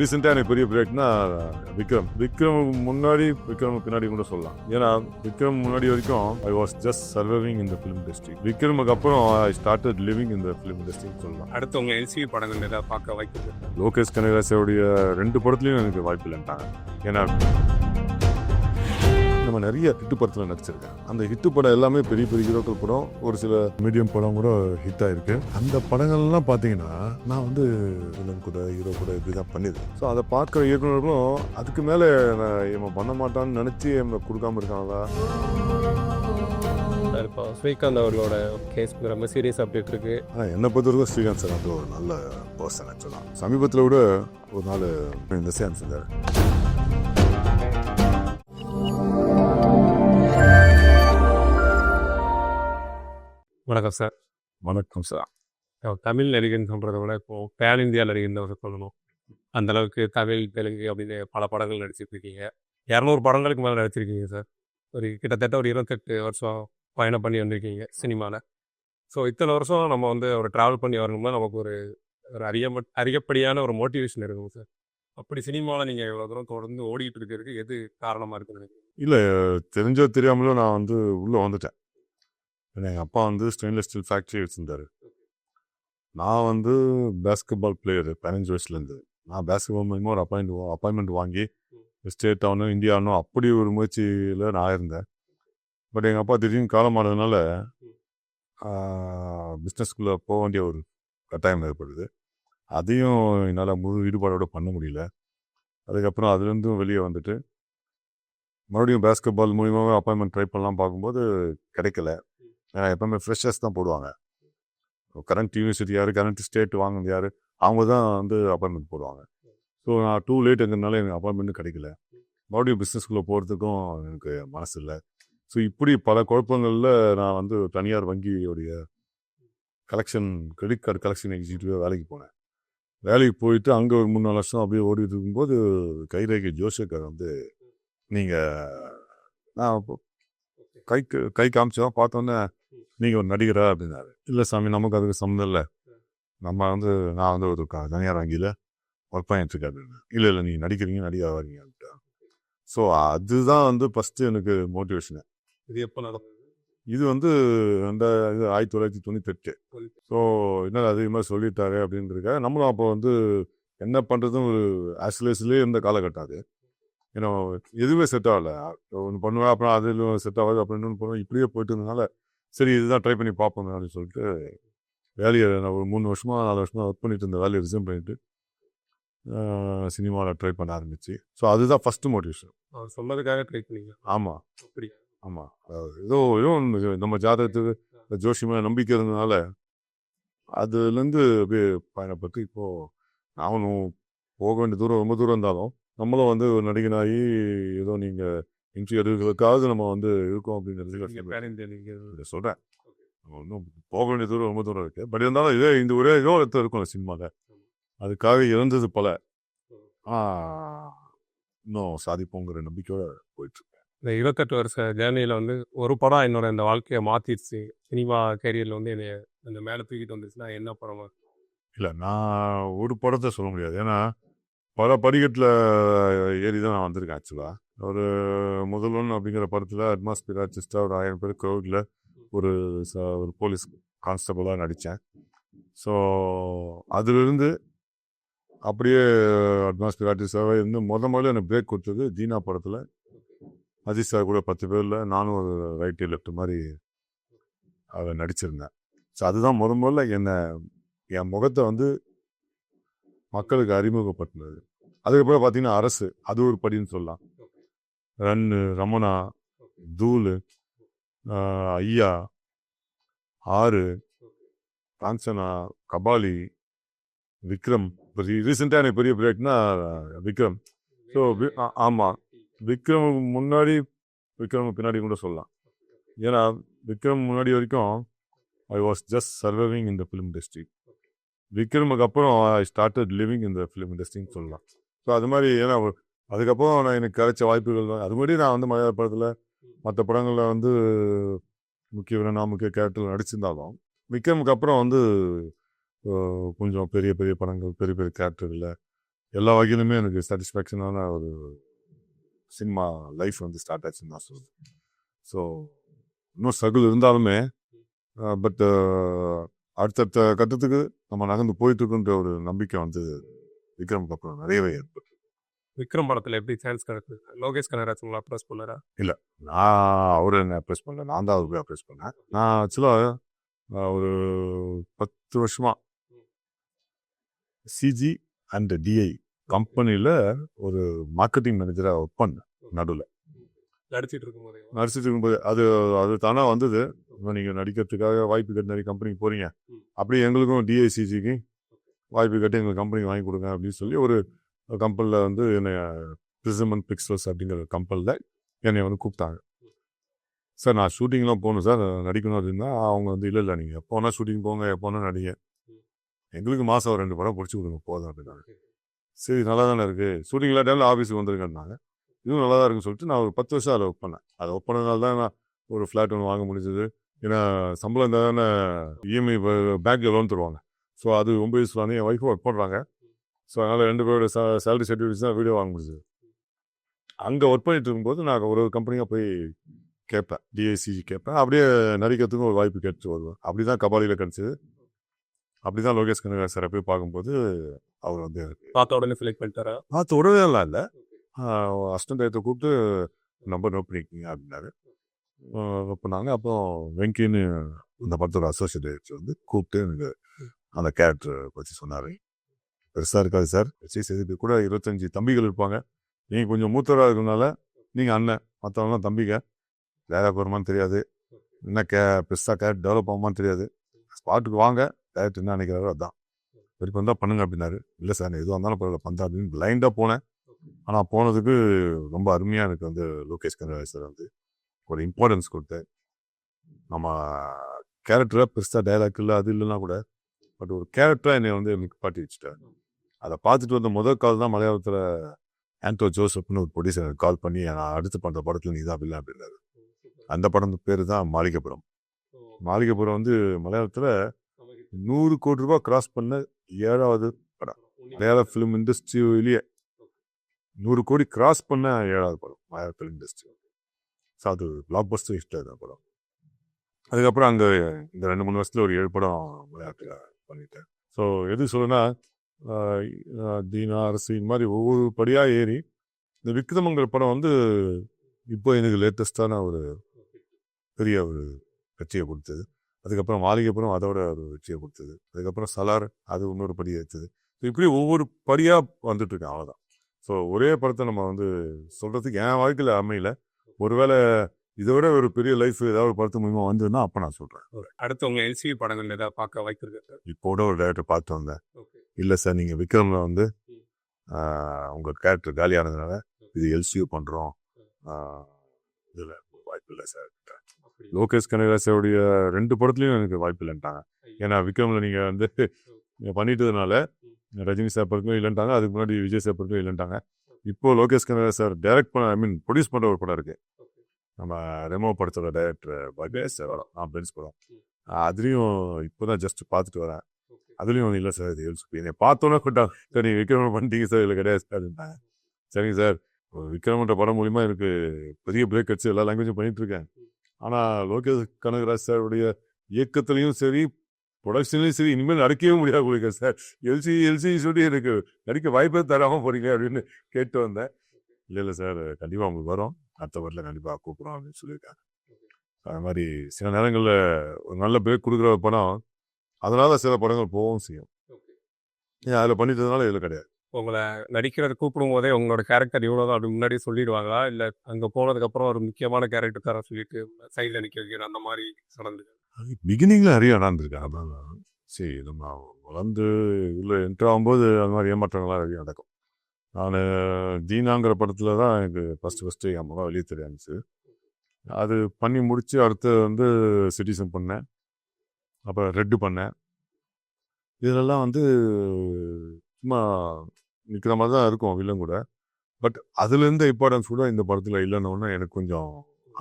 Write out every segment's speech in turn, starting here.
ரீசெண்டாக எனக்கு பெரிய பிரேக்னா விக்ரம். விக்ரம் முன்னாடி விக்ரம் பின்னாடி கூட சொல்லலாம். ஏன்னா விக்ரம் முன்னாடி வரைக்கும் ஐ வாஸ் ஜஸ்ட் சர்வைவிங் இந்த ஃபிலிம் இண்டஸ்ட்ரி விக்ரமுக்கு அப்புறம் ஐ ஸ்டார்டட் லிவிங் இந்த ஃபிலிம் இண்டஸ்ட்ரின்னு சொல்லலாம். அடுத்து உங்க எல்சிவி படங்கள் ஏதாவது பார்க்க வைக்கிறது லோகேஷ் கனகராஜோடைய ரெண்டு படத்துலையும் எனக்கு வாய்ப்பு இல்லைன்ட்டாங்க. ஏன்னா நம்ம நிறைய ஹிட்டு படத்தில் நடிச்சிருக்கேன் அந்த ஹிட்டு படம் எல்லாமே பெரிய பெரிய ஹீரோக்கள் படம் ஒரு சில மீடியம் படம் கூட ஹிட் ஆயிருக்கு. அந்த படங்கள்லாம் பார்த்தீங்கன்னா நான் வந்து வில்லன் கூட ஹீரோ கூட இப்படி தான் பண்ணியிருக்கேன். ஸோ அதை பார்க்குற இயக்குநர்களும் அதுக்கு மேலே நான் இவன் பண்ண மாட்டான்னு நினச்சி இவன் கொடுக்காம இருக்காங்களா? இப்போ ஸ்ரீகாந்த் அவர்களோட கேஸ் ரொம்ப சீரியஸ் அப்டேட் இருக்கு. ஆனால் என்னை பொறுத்தவரைக்கும் ஸ்ரீகாந்த் சார் வந்து ஒரு நல்ல பர்சன் ஆக்சுவலாக சமீபத்தில் கூட ஒரு நாள் இந்த சேம் செஞ்சார் வணக்கம் சார் வணக்கம் சார் தமிழ் நடிகன் சொல்றதை விட இப்போ பேன் இந்தியா நடிகன் ஒரு சொல்லணும். அந்த அளவுக்கு தமிழ் தெலுங்கு அப்படின்னு பல படங்கள் நடிச்சிட்டு இருக்கீங்க. இரநூறு படங்களுக்கு மேலே நடிச்சிருக்கீங்க சார் ஒரு கிட்டத்தட்ட ஒரு இருபத்தெட்டு வருஷம் பயணம் பண்ணி வந்திருக்கீங்க சினிமாவில் ஸோ இத்தனை வருஷம் நம்ம வந்து ஒரு ட்ராவல் பண்ணி வரணும்னா நமக்கு ஒரு ஒரு அறிய அறியப்படியான ஒரு மோட்டிவேஷன் இருக்கும் சார் அப்படி சினிமாவில் நீங்கள் இவ்வளோ தூரம் தொடர்ந்து ஓடிட்டு இருக்கிறதுக்கு எது காரணமாக இருக்குன்னு இல்லை தெரிஞ்சோ தெரியாமலோ நான் வந்து உள்ளே வந்துட்டேன். எங்கள் அப்பா வந்து ஸ்டெயின்லெஸ் ஸ்டீல் ஃபேக்ட்ரி வச்சுருந்தாரு. நான் வந்து பேஸ்கெட்பால் பிளேயரு பதினஞ்சு வயசுலேருந்து. நான் பேஸ்கெட்பால் மூலியமாக ஒரு அப்பாயிண்ட் அப்பாயின்மெண்ட் வாங்கி ஸ்டேட் ஆகணும் இந்தியா ஆகணும் அப்படி ஒரு முயற்சியில் நான் இருந்தேன். பட் எங்கள் அப்பா திடீர்னு காலமானதுனால பிஸ்னஸ்குள்ளே போக வேண்டிய ஒரு கட்டாயம் ஏற்படுது. அதையும் என்னால் முழு ஈடுபாடோட பண்ண முடியல. அதுக்கப்புறம் அதுலேருந்தும் வெளியே வந்துட்டு மறுபடியும் பேஸ்கெட்பால் மூலியமாக அப்பாயின்மெண்ட் ட்ரை பண்ணலாம் பார்க்கும்போது கிடைக்கல. எப்பவுமே ஃப்ரெஷர்ஸ் தான் போடுவாங்க. கரண்ட் யூனிவர்சிட்டி யார் கரண்ட் ஸ்டேட் வாங்கினது யார் அவங்க தான் வந்து அப்பாயின்மெண்ட் போடுவாங்க. ஸோ நான் டூ லேட்டுங்கிறதுனால எனக்கு அப்பாயின்மெண்ட்டும் கிடைக்கல. மறுபடியும் பிஸ்னஸ்குள்ளே போகிறதுக்கும் எனக்கு மனசு இல்லை. ஸோ இப்படி பல குழப்பங்களில் நான் வந்து தனியார் வங்கியுடைய கலெக்ஷன் கிரெடிட் கார்டு கலெக்ஷன் எக்ஸிக்யூட்டிவாக வேலைக்கு போனேன். வேலைக்கு போயிட்டு அங்கே ஒரு மூணு நாலு வருஷம் அப்படியே ஓடிட்டு இருக்கும்போது கைரேகை ஜோசேக்கர் வந்து நீங்கள் நான் கை கை காமிச்சோம் பார்த்தோன்னே நீங்கள் ஒரு நடிகரா அப்படின்னாரு. இல்லை சாமி நமக்கு அதுக்கு சம்மந்தம் இல்லை. நம்ம வந்து நான் வந்து ஒரு க- தனியார் வங்கியில் ஒர்க் பண்ணிட்டு இருக்கேன் அப்படின்னு. இல்லை இல்லை நீ நடிக்கிறீங்க நடிகா வரீங்க அப்படின்ட்டு ஸோ அதுதான் வந்து ஃபஸ்ட்டு எனக்கு மோட்டிவேஷனு இது எப்போ நடந்தது? இது வந்து அந்த இது ஆயிரத்தி தொள்ளாயிரத்தி தொண்ணூத்தெட்டு. ஸோ என்ன அதிகமாக சொல்லிட்டாரு அப்படின்றதுக்காக நம்மளும் அப்போ வந்து என்ன பண்ணுறதும் ஒரு ஆசிலேஸ்லேயே இருந்த காலகட்டம் அது. ஏன்னா எதுவுமே செட் ஆகல. ஒன்று பண்ணுவேன் அப்புறம் அது செட் ஆகாது அப்புறம் இன்னொன்று பண்ணுவேன் இப்படியே போயிட்டு இருந்தனால சரி இதுதான் ட்ரை பண்ணி பார்ப்போம் அப்படின்னு சொல்லிட்டு வேலையை நான் ஒரு மூணு வருஷமா நாலு வருஷமா ஒர்க் பண்ணிட்டு இருந்த வேலையை ரிசைன் பண்ணிட்டு சினிமாவில் ட்ரை பண்ண ஆரம்பிச்சு. ஸோ அதுதான் ஃபஸ்ட்டு மோட்டிவேஷன் அவர் சொன்னதுக்காக ட்ரை பண்ணீங்க. ஆமாம் அப்படி ஆமாம் ஏதோ ஏதோ நம்ம ஜாதகத்துக்கு இந்த ஜோஷி மேலே நம்பிக்கை இருந்ததுனால அதுலேருந்து அப்படியே பயணப்பட்டு இப்போது நானும் போக வேண்டிய தூரம் ரொம்ப தூரம் இருந்தாலும் நம்மளும் வந்து ஒரு நடிகனாகி ஏதோ நீங்கள் எடுக்கிறதுக்காக நம்ம வந்து இருக்கோம் இதை சொல்கிறேன் நம்ம இன்னும் போக வேண்டிய தூரம் ரொம்ப தூரம் இருக்குது பட் இருந்தாலும் இதே இந்த ஒரே இடத்துல இருக்கும் சினிமாவில் அதுக்காக இறந்தது பல. இன்னும் சாதிப்போங்கிற நம்பிக்கையோட போயிட்டு இந்த இருபத்தெட்டு வருஷ ஜேர்னியில் வந்து ஒரு படம் என்னோட இந்த வாழ்க்கையை மாற்றிடுச்சு சினிமா கேரியரில் வந்து என்னை அந்த மேலே தூக்கிட்டு வந்துச்சுன்னா என்ன படம்? இல்லை நான் ஒரு படத்தை சொல்ல முடியாது. ஏன்னா பல படிக்கட்டில் ஏறி தான் நான் வந்திருக்கேன் ஆக்சுவலாக ஒரு முதல்வன் அப்படிங்கிற படத்தில் அட்மாஸ்பியர் ஆர்டிஸ்டாக ஒரு ஆயிரம் பேர் கோவிலில் ஒரு ச ஒரு போலீஸ் கான்ஸ்டபுளாக நடித்தேன் ஸோ அதிலிருந்து அப்படியே அட்மாஸ்பியர் ஆர்டிஸ்டாகவே இருந்து முத முதல்ல எனக்கு பிரேக் கொடுத்தது தீனா படத்தில். அஜித் சார் கூட பத்து பேரில் நானும் ஒரு ரைட்டு லெஃப்ட் மாதிரி அதை நடிச்சிருந்தேன். ஸோ அதுதான் முத முதல்ல என்னை என் முகத்தை வந்து மக்களுக்கு அறிமுகப்படுத்தினது. அதுக்கப்புறம் பார்த்தீங்கன்னா அரசு அது ஒரு படின்னு சொல்லலாம். ரன்னு ரமணா தூளு ஐயா ஆறு காஞ்சனா கபாலி விக்ரம். இப்போ ரீசெண்டாக எனக்கு பெரிய பிரேக்னா விக்ரம். ஸோ ஆமாம் விக்ரம் முன்னாடி விக்ரம் பின்னாடி கூட சொல்லலாம். ஏன்னா விக்ரம் முன்னாடி வரைக்கும் ஐ வாஸ் ஜஸ்ட் சர்வைவிங் இந்த ஃபிலிம் இண்டஸ்ட்ரி விக்ரமுக்கு அப்புறம் ஐ ஸ்டார்டட் லிவிங் இந்த ஃபிலிம் இண்டஸ்ட்ரின்னு சொல்லலாம். ஸோ அது மாதிரி ஏன்னா அதுக்கப்புறம் நான் எனக்கு கிடைச்ச வாய்ப்புகள் தான். அது மாதிரி நான் வந்து மலையாள படத்தில் மற்ற படங்களில் வந்து முக்கிய வில்லனா முக்கிய கேரக்டர் நடிச்சிருந்தாலும் விக்ரமுக்கு அப்புறம் வந்து கொஞ்சம் பெரிய பெரிய படங்கள் பெரிய பெரிய கேரக்டரில் எல்லா வகையிலுமே எனக்கு சாட்டிஸ்ஃபேக்ஷனான ஒரு சினிமா லைஃப் வந்து ஸ்டார்ட் ஆச்சுன்னு நான் சொல்லுவேன் ஸோ இன்னும் ஸ்ட்ரகிள் இருந்தாலுமே பட் அடுத்தடுத்த கட்டத்துக்கு நம்ம நகர்ந்து போயிட்டு இருக்குன்ற ஒரு நம்பிக்கை வந்து விக்ரமுக்கு அப்புறம் நிறையவே ஏற்பட்டு விக்ரம் படத்தில் எப்படி சான்ஸ் கிடைக்குது லோகேஷ் கனகராஜ் உங்களை அப்ரோச் பண்ணாரா? நான் அவரை என்ன அப்ரோச் பண்ணல நான் தான் அவருக்கு அப்ரோச் பண்ணேன். நான் ஆக்சுவலாக ஒரு பத்து வருஷமா சிஜி அண்ட் டிஐ கம்பெனியில் ஒரு மார்க்கெட்டிங் மேனேஜராக ஒர்க் பண்ணேன் நடுவில். நடிச்சிட்டு இருக்கும்போதே நடிச்சிட்டு இருக்கும்போது அது அது தானாக வந்தது. நீங்கள் நடிக்கிறதுக்காக வாய்ப்பு கட்டி நிறைய கம்பெனிக்கு போகிறீங்க ம். அப்படியே எங்களுக்கும் டிஐசிஜிக்கு வாய்ப்பு கட்டி எங்களுக்கு கம்பெனிக்கு வாங்கி கொடுங்க அப்படின்னு சொல்லி ஒரு கம்பெனியில் வந்து என்னை பிரிசமன் பிக்சல்ஸ் அப்படிங்கிற கம்பெனியில் என்னை வந்து கூப்பிட்டாங்க. சார் நான் ஷூட்டிங்லாம் போகணும் சார். நடிக்கணும் அப்படின்னா அவங்க வந்து இல்லை இல்லை. நீங்கள் எப்போ வேணால் ஷூட்டிங் போங்க. எப்போ வேணால் நடிங்க. எங்களுக்கு மாதம் ரெண்டு படம் பிடிச்சி கொடுங்க. போதும் அப்படின்னாங்க. சரி நல்லா தானே இருக்குது ஷூட்டிங் டைமில் ஆஃபீஸுக்கு வந்துருக்கேன்னாங்க. இதுவும் நல்லா தான் இருக்குன்னு சொல்லிட்டு நான் ஒரு பத்து வருஷம் அதில் ஒர்க் பண்ணேன். அதை ஒர்க் பண்ணதுனால தான் நான் ஒரு ஃப்ளாட் ஒன்று வாங்க முடிஞ்சது. ஏன்னா சம்பளம் தானே இஎம்ஐ பேங்க்கில் லோன் தருவாங்க. ஸோ அது ரொம்ப யூஸ்ஃபுல்லான என் ஒய்ஃபும் ஒர்க் பண்ணுறாங்க ஸோ அதனால் ரெண்டு பேரோட சேலரி சர்டிஃபிகேட்ஸ் தான் வீடியோ வாங்க முடிஞ்சது. அங்கே ஒர்க் பண்ணிட்டு இருக்கும்போது நான் ஒரு ஒரு கம்பெனியாக போய் கேட்பேன் டிஐசிஜி கேட்பேன் அப்படியே நடிக்கிறதுக்கும் ஒரு வாய்ப்பு கேட்டு வருவேன் அப்படி தான் கபாலியில் கிடச்சிது. அப்படி தான் லோகேஷ் கனகராஜ் சாரை போய் பார்க்கும்போது அவர் வந்து பார்த்த உடனே செலக்ட் பண்ணிட்டாரா? பார்த்து உடனே எல்லாம் இல்லை. அசிஸ்டன்ட் டயத்தை கூப்பிட்டு நம்பர் நோட் பண்ணிக்கிங்க அப்படின்னாரு. நோட் பண்ணாங்க அப்போ வெங்கின்னு அந்த படத்தோட அசோசியேட் வந்து கூப்பிட்டு எனக்கு அந்த கேரக்டர் பற்றி சொன்னார். பெருசாக இருக்காது சார். வச்சு சேதுபதி கூட இருபத்தஞ்சி தம்பிகள் இருப்பாங்க. நீங்கள் கொஞ்சம் மூத்தராக இருக்கிறனால நீங்கள் அண்ணன் மற்றவங்களாம் தம்பிங்க. வேலை வருமானு தெரியாது. என்ன கே பெருசாக கேரக்டர் டெவலப் ஆகுமான்னு தெரியாது. ஸ்பாட்டுக்கு வாங்க டேரக்டர் என்ன நினைக்கிறாரோ அதான். சரி பண்ணா பண்ணுங்க அப்படின்னாரு. இல்லை சார் எதுவாக இருந்தாலும் பரவாயில்ல பந்தா அப்படின்னு பிளைண்டாக போனேன். ஆனால் போனதுக்கு ரொம்ப அருமையாக எனக்கு வந்து லோகேஷ் கனகராஜ் சார் வந்து ஒரு இம்பார்ட்டன்ஸ் கொடுத்து நம்ம கேரக்டராக பெருசாக டைலாக் இல்லை அது இல்லைன்னா கூட பட் ஒரு கேரக்டராக என்னை வந்து எனக்கு பாட்டி வச்சுட்டார். அதை பார்த்துட்டு வந்த முதல் கால் தான் மலையாளத்தில் ஆண்டோ ஜோசப்னு ஒரு ப்ரொடியூசர் கால் பண்ணி நான் அடுத்து பண்ணுற படத்தில் நீ தான் இல்லை அப்படின்னாரு. அந்த படம் பேர் தான் மாளிகைப்புறம். மாளிகைப்புறம் வந்து மலையாளத்தில் நூறு கோடி ரூபாய் கிராஸ் பண்ண ஏழாவது மலையாள ஃபிலிம் இண்டஸ்ட்ரியிலேயே நூறு கோடி கிராஸ் பண்ண ஏழாவது படம் மலையாள ஃபிலிம் இண்டஸ்ட்ரி ஸோ அது பிளாக் பஸ்டர் ஹிஸ்ட் அந்த படம். அதுக்கப்புறம் அங்கே இந்த ரெண்டு மூணு வருஷத்துல ஒரு ஏழு படம் மலையாளத்தில் பண்ணிட்டேன். ஸோ எது சொல்லுன்னா தீனா அரசு இந்த மாதிரி ஒவ்வொரு படியாக ஏறி இந்த விக்ரமங்கிற படம் வந்து இப்போ எனக்கு லேட்டஸ்டான ஒரு பெரிய ஒரு வெற்றியை கொடுத்தது. அதுக்கப்புறம் மாளிகைப்புறம் அதோட ஒரு வெற்றியை கொடுத்தது. அதுக்கப்புறம் சலார் அது இன்னொரு படி ஸோ இப்படி ஒவ்வொரு படியாக வந்துட்டு இருக்கேன் அவ்வளோதான் ஸோ ஒரே படத்தை நம்ம வந்து சொல்கிறதுக்கு என் வாழ்க்கையில் அமையல. ஒருவேளை இதை விட ஒரு பெரிய லைஃப் ஏதாவது ஒரு படத்து மூலியமாக வந்ததுன்னா அப்போ நான் சொல்கிறேன் அடுத்து உங்க எல்சிவி படங்கள் ஏதாவது பார்க்க சார் இப்போ கூட ஒரு டேரக்டர் பார்த்து வந்தேன். ஓகே. இல்லை சார். நீங்கள் விக்ரமில் வந்து. உங்கள் கேரக்டர் காலியானதுனால இது எல்சியூ பண்ணுறோம் இதில் வாய்ப்பு இல்லை சார். லோகேஷ் கனகராஜோடைய ரெண்டு படத்துலையும் எனக்கு வாய்ப்பு இல்லைன்ட்டாங்க. ஏன்னா விக்ரமில் நீங்கள் வந்து நீங்கள் பண்ணிட்டதுனால ரஜினி சார் படத்துலையும் இல்லைன்ட்டாங்க. அதுக்கு முன்னாடி விஜய் சார் படத்துலையும் இல்லைன்ட்டாங்க. இப்போ லோகேஷ் கனகராஜ் சார் டைரக்ட் பண்ண ஐ மீன் ப்ரொடியூஸ் பண்ணுற ஒரு படம் இருக்கு. நம்ம ரெமோ படத்தோட டைரக்டர் பகேஷ் படம் ஆ பென்ஸ் படம். அதுலேயும் இப்போ தான் ஜஸ்ட் பார்த்துட்டு வரேன். அதுலேயும் இல்லை சார் இது எல்ஸ் என்னை பார்த்தோன்னே கூட்டம் சார் நீங்கள் விக்ரமன் பண்ணிட்டீங்க சார் இல்லை கிடையாது சார் சரிங்க சார் விக்ரமன்ற படம் மூலிமா எனக்கு பெரிய பிரேக் அடிச்சு எல்லா லாங்குவேஜும் பண்ணிட்டு இருக்கேன். ஆனால் லோகேஷ் கனகராஜ் சாருடைய இயக்கத்துலையும் சரி ப்ரொடக்ஷன்லையும் சரி இனிமேல் நடிக்கவே முடியாது உங்களுக்கு சார். எல்சி எல்சி சொல்லி எனக்கு நடிக்க வாய்ப்பே தராமல் போகிறீங்க அப்படின்னு கேட்டு வந்தேன். இல்லை இல்லை சார் கண்டிப்பாக உங்களுக்கு வரும். அடுத்த வரல கண்டிப்பாக கூப்பிடுறோம் அப்படின்னு சொல்லியிருக்காங்க. அது மாதிரி சில நேரங்களில் ஒரு நல்ல பிரேக் கொடுக்குற படம் அதனால சில படங்கள் போகவும் செய்யும். ஏன் அதில் பண்ணிட்டதுனால இதில் கிடையாது. உங்களை நடிக்கிறது கூப்பிடும் போதே உங்களோட கேரக்டர் இவ்வளோதான் அப்படி முன்னாடியே சொல்லிடுவாங்களா? இல்லை அங்கே போனதுக்கப்புறம் ஒரு முக்கியமான கேரக்டர் தர சொல்லிட்டு சைடில் நிற்க வைக்கிற அந்த மாதிரி நடந்தது? பிகினிங்கில் நிறைய நடந்திருக்கு. அதான் சரி நம்ம வளர்ந்து உள்ள என்ட்ரு ஆகும்போது அந்த மாதிரி ஏமாற்றங்கள்லாம் நிறைய நடக்கும். நான் தீனாங்கிற படத்தில் தான் எனக்கு ஃபஸ்ட்டு ஃபஸ்ட்டு என் முகம் வெளியே தெரிய இருந்துச்சு அது பண்ணி முடித்து அடுத்து வந்து சிட்டிசன் பண்ணேன். அப்புறம் ரெட்டு பண்ணேன். இதிலெல்லாம் வந்து சும்மா நிற்கிற மாதிரி தான் இருக்கும் வில்லும் கூட. பட் அதுலேருந்து இம்பார்ட்டன்ஸ் கூட இந்த படத்தில் இல்லைன்னொன்னே எனக்கு கொஞ்சம்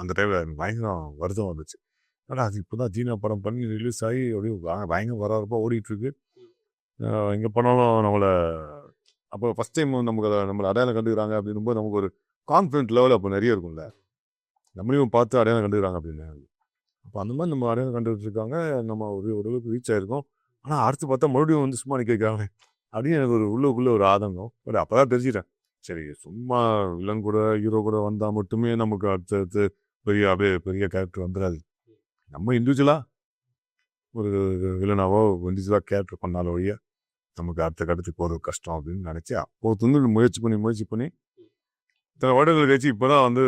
அந்த டைமில் எனக்கு பயங்கரம் வருத்தம் வந்துச்சு ஆனால் அது இப்போ தான் ஜீனா படம் பண்ணி ரிலீஸ் ஆகி அப்படியே பயங்கர வரப்போ ஓடிட்டுருக்கு. எங்கே போனாலும் நம்மளை அப்போ ஃபஸ்ட் டைம் நமக்கு அதை நம்மளை அடையாளம் கண்டுக்கிறாங்க அப்படின்னும் போது நமக்கு ஒரு கான்ஃபிடென்ட் லெவல் அப்போ நிறைய இருக்கும்ல. நம்மளையும் பார்த்து அடையாளம் கண்டுக்கிறாங்க அப்படின்னு. அப்போ அந்த மாதிரி நம்ம அடையாளம் கண்டுட்டு இருக்காங்க நம்ம ஒரு ஓரளவுக்கு ரீச் ஆயிருக்கோம். ஆனால் அடுத்து பார்த்தா மறுபடியும் வந்து சும்மா நிற்கிறாங்க அப்படின்னு எனக்கு ஒரு உள்ளுக்குள்ளே ஒரு ஆதங்கம். பட் அப்போ தான் தெரிஞ்சுட்டேன் சரி சும்மா வில்லன் கூட ஹீரோ கூட வந்தால் மட்டுமே நமக்கு அடுத்தடுத்து பெரிய அப்படியே பெரிய கேரக்டர் வந்துடாது நம்ம இண்டிவிஜுவலாக ஒரு வில்லனாவோ இண்டிவிஜுவலாக கேரக்டர் பண்ணாலும் ஒழிய நமக்கு அடுத்த கட்டத்துக்கு போகிறது கஷ்டம் அப்படின்னு நினச்சி அப்போ வந்து முயற்சி பண்ணி முயற்சி பண்ணி இத்தனை வருடங்கள் கழிச்சு இப்போ தான் வந்து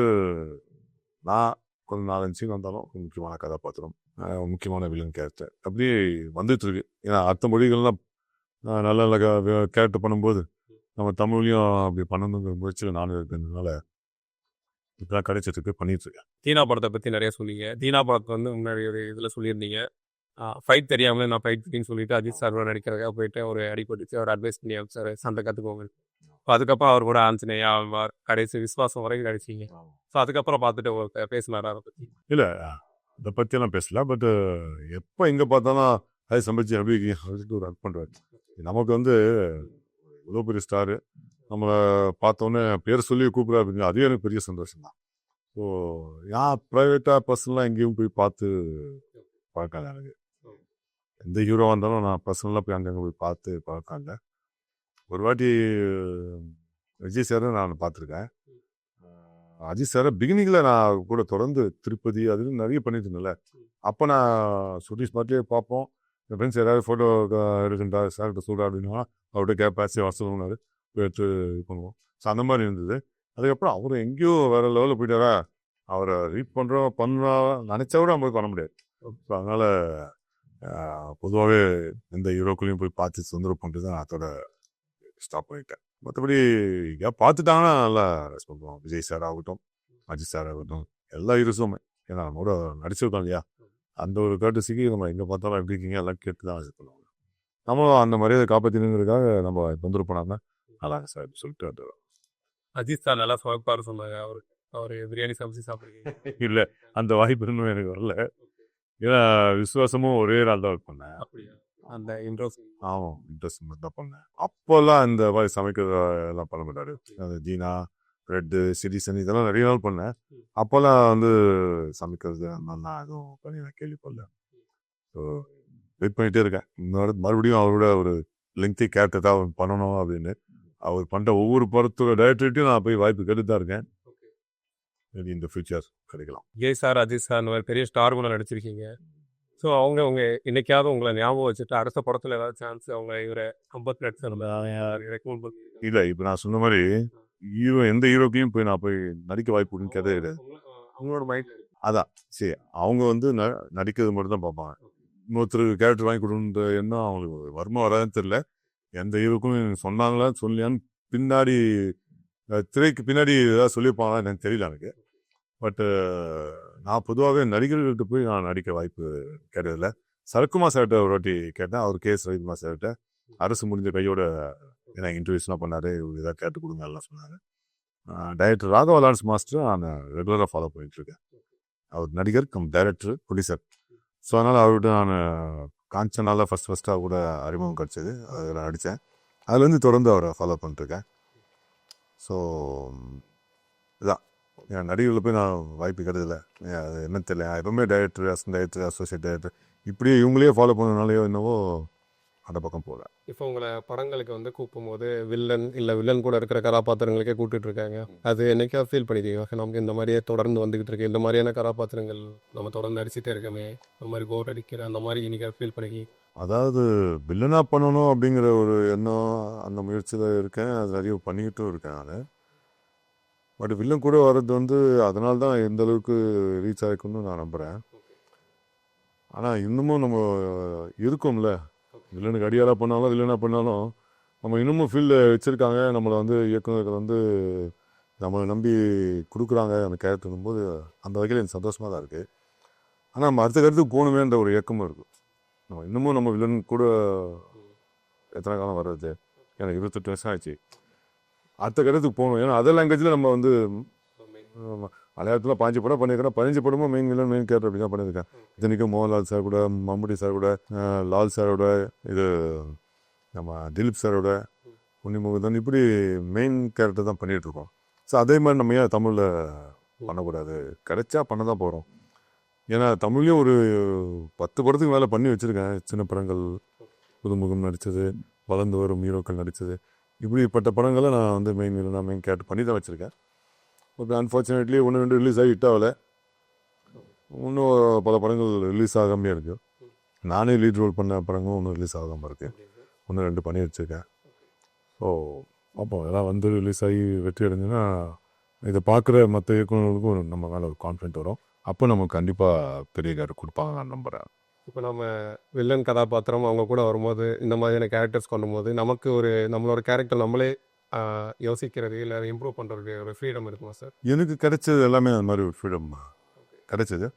நான் கொஞ்சம் நாலஞ்சு சீன் வந்தாலும் முக்கியமான கதாபாத்திரம் முக்கியமான வில்லன் கேரக்டர் அப்படியே வந்துட்டு இருக்கு. ஏன்னா அடுத்த மொழிகள்லாம் நல்ல நல்ல கேரக்டர் பண்ணும்போது நம்ம தமிழ்லையும் அப்படி பண்ணணுங்கிற முயற்சியில் நானும் இருக்கிறதுனால இப்பதான் கிடைச்சிட்டு இருக்கு பண்ணிட்டு இருக்கேன். தீனா படத்தை பற்றி நிறைய சொன்னீங்க. தீனா படத்தை வந்து முன்னாடி ஒரு இதில் சொல்லியிருந்தீங்க. ஃபைட் தெரியாமலே நான் ஃபைட் அப்படின்னு சொல்லிட்டு அஜித் சார் நடிக்கிறதுக்காக போயிட்டு ஒரு அடிப்பட்டுச்சு அவர் அட்வைஸ் பண்ணி சார் சண்டை கற்றுக்கோங்க அதுக்கப்புறம் அவர் கூட ஆஞ்சநேயா ஆழ்வார் கடைசி விஸ்வாசம் வரைக்கும் நடிச்சிங்க ஸோ அதுக்கப்புறம் பார்த்துட்டு பேசினார் அதை பற்றி இல்லை இதை பற்றியெல்லாம் பேசல. பட் எப்போ எங்கே பார்த்தாலும் அதை சமைச்சு சொல்லிட்டு ஒரு ஒர்க் பண்ணுறாரு நமக்கு வந்து இவ்வளோ பெரிய ஸ்டாரு நம்மளை பார்த்தோன்னே பேர் சொல்லி கூப்பிட்றா அப்படிங்க அதுவே எனக்கு பெரிய சந்தோஷம் தான். ஸோ நான் ப்ரைவேட்டாக பர்சனலாக எங்கேயும் போய் பார்த்து இல்லை எனக்கு. எந்த ஹீரோ வந்தாலும் நான் பர்சனலாக போய் அங்கங்கே போய் பார்த்து இல்லை. ஒரு வாட்டி விஜய் சாரை நான் பார்த்துருக்கேன். அஜித் சாரை பிகினிங்கில் நான் கூட தொடர்ந்து திருப்பதி அது நிறைய பண்ணிட்டு இருந்தேன்ல அப்போ நான் ஷூட்டிங் ஸ்பாட்லேயே பார்ப்போம். என் ஃப்ரெண்ட்ஸ் யாராவது ஃபோட்டோ எடுக்கின்றா சார்கிட்ட சொல்கிறா அப்படின்னா அவர்கிட்ட கேட்பாச்சு வசூல்னாரு எடுத்து இது பண்ணுவோம். ஸோ அந்த மாதிரி இருந்தது. அதுக்கப்புறம் அவர் எங்கேயோ வேற லெவலில் போயிட்டாரா? அவரை ரீட் பண்ணுறோம் பண்ணுறோம் நினச்சா கூட நம்ம போய் பண்ண முடியாது. ஸோ அதனால் பொதுவாகவே எந்த ஹீரோக்குள்ளேயும் போய் பார்த்து தொந்தரவு பண்ணிட்டு தான் அதோட ஸ்டாப் பண்ணிட்டேன். மற்றபடி எங்கேயா பார்த்துட்டாங்கன்னா நல்லா ரெஸ்பாண்ட் பண்ணுவோம் விஜய் சார் ஆகட்டும் அஜித் சார் ஆகட்டும் எல்லா ஹீரோஸுமே ஏன்னா நம்மளோட நடிச்சிருக்கோம் இல்லையா? அந்த ஒரு கேட்டசிக்கு நம்ம எங்கே பார்த்தாலும் எப்படி இருக்கீங்க எல்லாம் கேட்டு தான் இது பண்ணுவாங்க. நம்மளும் அந்த மரியாதை காப்பாற்றினுங்கிறதுக்காக நம்ம தொந்தரவு பண்ணாம நல்லா சார் சொல்லிட்டு அது அஜித் சார் நல்லா சமைப்பார் சொன்னாங்க. அவர் அவர் பிரியாணி சமைச்சு சாப்பிட்ருக்கீங்க இல்லை அந்த வாய்ப்பு இன்னும் எனக்கு வரல. ஏன்னா விசுவாசமும் ஒரே நாள் தான் ஒர்க் பண்ணேன். அப்படியா? அந்த இன்ட்ரோஸ் ஆமாம் இன்ட்ரெஸ்ட் மட்டும் தான் பண்ணேன். அப்போல்லாம் இந்த மாதிரி சமைக்கிறது எல்லாம் பண்ண மாட்டாரு. அந்த ஜீனா ரெட்டு சிட்டிசன் இதெல்லாம் நிறைய நாள் பண்ணேன். அப்போல்லாம் வந்து சமைக்கிறது நான் எதுவும் பண்ணி நான் கேள்விப்படல. ஸோ வெயிட் பண்ணிகிட்டே இருக்கேன். இன்னொரு மறுபடியும் அவரோட ஒரு லெங்க்தி கேரக்டர் தான் பண்ணணும் அப்படின்னு. அவர் பண்ணுற ஒவ்வொரு படத்தோட டைரக்டர்கிட்டையும் நான் போய் வாய்ப்பு கேட்டு தான் இருக்கேன். மேபி இந்த ஃபியூச்சர் கிடைக்கலாம். விஜய் சார் அஜித் சார் அந்த மாதிரி பெரிய ஸ்டார் கூட நடிச்சிருக்கீங்க. ஸோ அவங்க உங்க இன்னைக்காவது உங்களை ஞாபகம் வச்சுட்டு அடுத்த படத்துல ஏதாவது சான்ஸ் அவங்க இவரை நடிச்சு நம்ம ரெக்கமெண்ட் பண்ணி இல்லை இப்போ நான் சொன்ன மாதிரி ஹீரோ எந்த ஹீரோக்கையும் போய் நான் போய் நடிக்க வாய்ப்பு கொடுன்னு கேட்டதே கிடையாது அவங்களோட மைண்ட் சரி அவங்க வந்து ந நடிக்கிறது மட்டும் தான் பார்ப்பாங்க. இன்னொருத்தருக்கு கேரக்டர் வாங்கி கொடுன்ற எண்ணம் அவங்களுக்கு வருமா வராதுன்னு தெரியல. எந்த ஹீரோக்கும் சொன்னாங்களா சொல்லியான்னு பின்னாடி திரைக்கு பின்னாடி ஏதாவது சொல்லியிருப்பாங்களா எனக்கு தெரியல எனக்கு. பட்டு நான் பொதுவாகவே நடிகர்கள்ட்ட போய் நான் நடிக்க வாய்ப்பு கேட்டதில்ல. சரக்குமார் சார்கிட்ட ஒரு வாட்டி கேட்டேன். அவர் கே எஸ் ரவிக்குமார் சார்கிட்ட அரசு முடிஞ்ச கையோட என்ன இன்டர்வியூஸ்லாம் பண்ணார். இதாக கேட்டு கொடுங்க எல்லாம் சொன்னார். டைரக்டர் ராகவ லான்ஸ் மாஸ்டர் நான் ரெகுலராக ஃபாலோ பண்ணிகிட்ருக்கேன் அவர் நடிகர் கம் டைரக்டர் ப்ரொடியூசர் ஸோ அதனால் அவர்கிட்ட நான் காஞ்சனால ஃபஸ்ட் ஃபஸ்ட்டாக கூட அறிமுகம் கிடச்சிது. அதில் நடித்தேன் அதுலேருந்து தொடர்ந்து அவரை ஃபாலோ பண்ணிட்டுருக்கேன் ஸோ இதான். என் நடிகர்களில் போய் நான் வாய்ப்பு கிடையாது அது என்ன தெரியல. எப்பவுமே director assistant director associate director இப்படியே இவங்களே ஃபாலோ பண்ணனாலேயோ என்னவோ அந்த பக்கம் போகல. இப்போ உங்களை படங்களுக்கு வந்து கூப்பிடும் போது வில்லன் இல்லை வில்லன் கூட இருக்கிற கதாபாத்திரங்களுக்கே கூப்பிட்டு இருக்காங்க. அது என்னைக்கா ஃபீல் பண்ணிருக்கீங்க நமக்கு இந்த மாதிரியே தொடர்ந்து வந்துகிட்டு இருக்கு. இந்த மாதிரியான கதாபாத்திரங்கள் நம்ம தொடர்ந்து நடிச்சுட்டே இருக்கமே. இந்த மாதிரி கோர் அடிக்கிற அந்த மாதிரி இன்னைக்கு ஃபீல் பண்ணிக்கி அதாவது வில்லனாக பண்ணணும் அப்படிங்கிற ஒரு எண்ணம் அந்த முயற்சியில் இருக்கேன். அது நிறைய பண்ணிக்கிட்டும் இருக்கேன் நான். பட் வில்லன் கூட வர்றது வந்து அதனால தான் எந்த அளவுக்கு ரீச் ஆகிருக்குன்னு நான் நம்புகிறேன் ஆனால் இன்னமும் நம்ம இருக்கோம்ல. வில்லனுக்கு அடியாராக பண்ணாலும் வில்லனாக பண்ணாலும் நம்ம இன்னமும் ஃபீல்டில் வச்சுருக்காங்க. நம்மளை வந்து இயக்குநர்கள் வந்து நம்மளை நம்பி கொடுக்குறாங்க அந்த கேரக்டர் போது அந்த வகையில் எனக்கு சந்தோஷமாக தான் இருக்குது ஆனால் நம்ம அடுத்த கருத்துக்கு போகணுமேன்ற ஒரு இயக்கமும் இருக்குது நம்ம இன்னமும் நம்ம வில்லன் கூட எத்தனை காலம் வர்றது? எனக்கு இருபத்தெட்டு வருஷம் ஆச்சு. அடுத்த கட்டத்துக்கு போகணும். ஏன்னா அதர் லாங்குவேஜில் நம்ம வந்து மலையாளத்தில் பாஞ்சு படம் பண்ணியிருக்கேன் பதினஞ்சு படமும் மெயின் வில்லன் மெயின் கேரக்டர் அப்படி தான் பண்ணியிருக்கேன் இத்தனைக்கும் மோகன்லால் சார் கூட மம்முட்டி சார் கூட லால் சாரோட இது நம்ம திலீப் சாரோட உன்னிமுகதன் இப்படி மெயின் கேரக்டர் தான் பண்ணிகிட்ருக்கோம் இருக்கோம். ஸோ அதே மாதிரி நம்ம ஏன் தமிழில் பண்ணக்கூடாது? கிடைச்சா பண்ண தான் போகிறோம் ஏன்னா தமிழ்லேயும் ஒரு பத்து படத்துக்கு மேலே பண்ணி வச்சுருக்கேன். சின்ன படங்கள் புதுமுகம் நடித்தது வளர்ந்து வரும் ஹீரோக்கள் நடித்தது இப்படிப்பட்ட படங்களை நான் வந்து மெயின் நான் மெயின் கேட்டு பண்ணி தான் வச்சுருக்கேன். இப்போ அன்ஃபார்ச்சுனேட்லி ஒன்று ரெண்டு ரிலீஸ் ஆகி ஹிட் இன்னும் பல படங்கள் ரிலீஸ் ஆகாமையே இருக்குது நானே லீட் ரோல் பண்ண படங்களும் ஒன்றும் ரிலீஸ் ஆகாமல் இருக்குது ஒன்று ரெண்டு பண்ணி வச்சுருக்கேன். ஸோ பார்ப்போம் எல்லாம் வந்து ரிலீஸ் ஆகி வெற்றி அடைஞ்சுன்னா இதை பார்க்குற மற்ற இயக்குநர்களுக்கும் நம்ம மேலே ஒரு கான்ஃபிடென்ட் வரும். அப்போ நமக்கு கண்டிப்பாக பெரிய கார்டு கொடுப்பாங்க நான் நம்புகிறேன் இப்போ நம்ம வில்லன் கதாபாத்திரம் அவங்க கூட வரும்போது இந்த மாதிரியான கேரக்டர்ஸ் கொண்டும்போது நமக்கு ஒரு நம்மளோட கேரக்டர் நம்மளே யோசிக்கிறது இல்லை இம்ப்ரூவ் பண்ணுறதுக்கு ஒரு ஃப்ரீடம் இருக்குமா சார் எனக்கு கிடைச்சது எல்லாமே அந்த மாதிரி ஒரு ஃப்ரீடம் கிடைச்சது.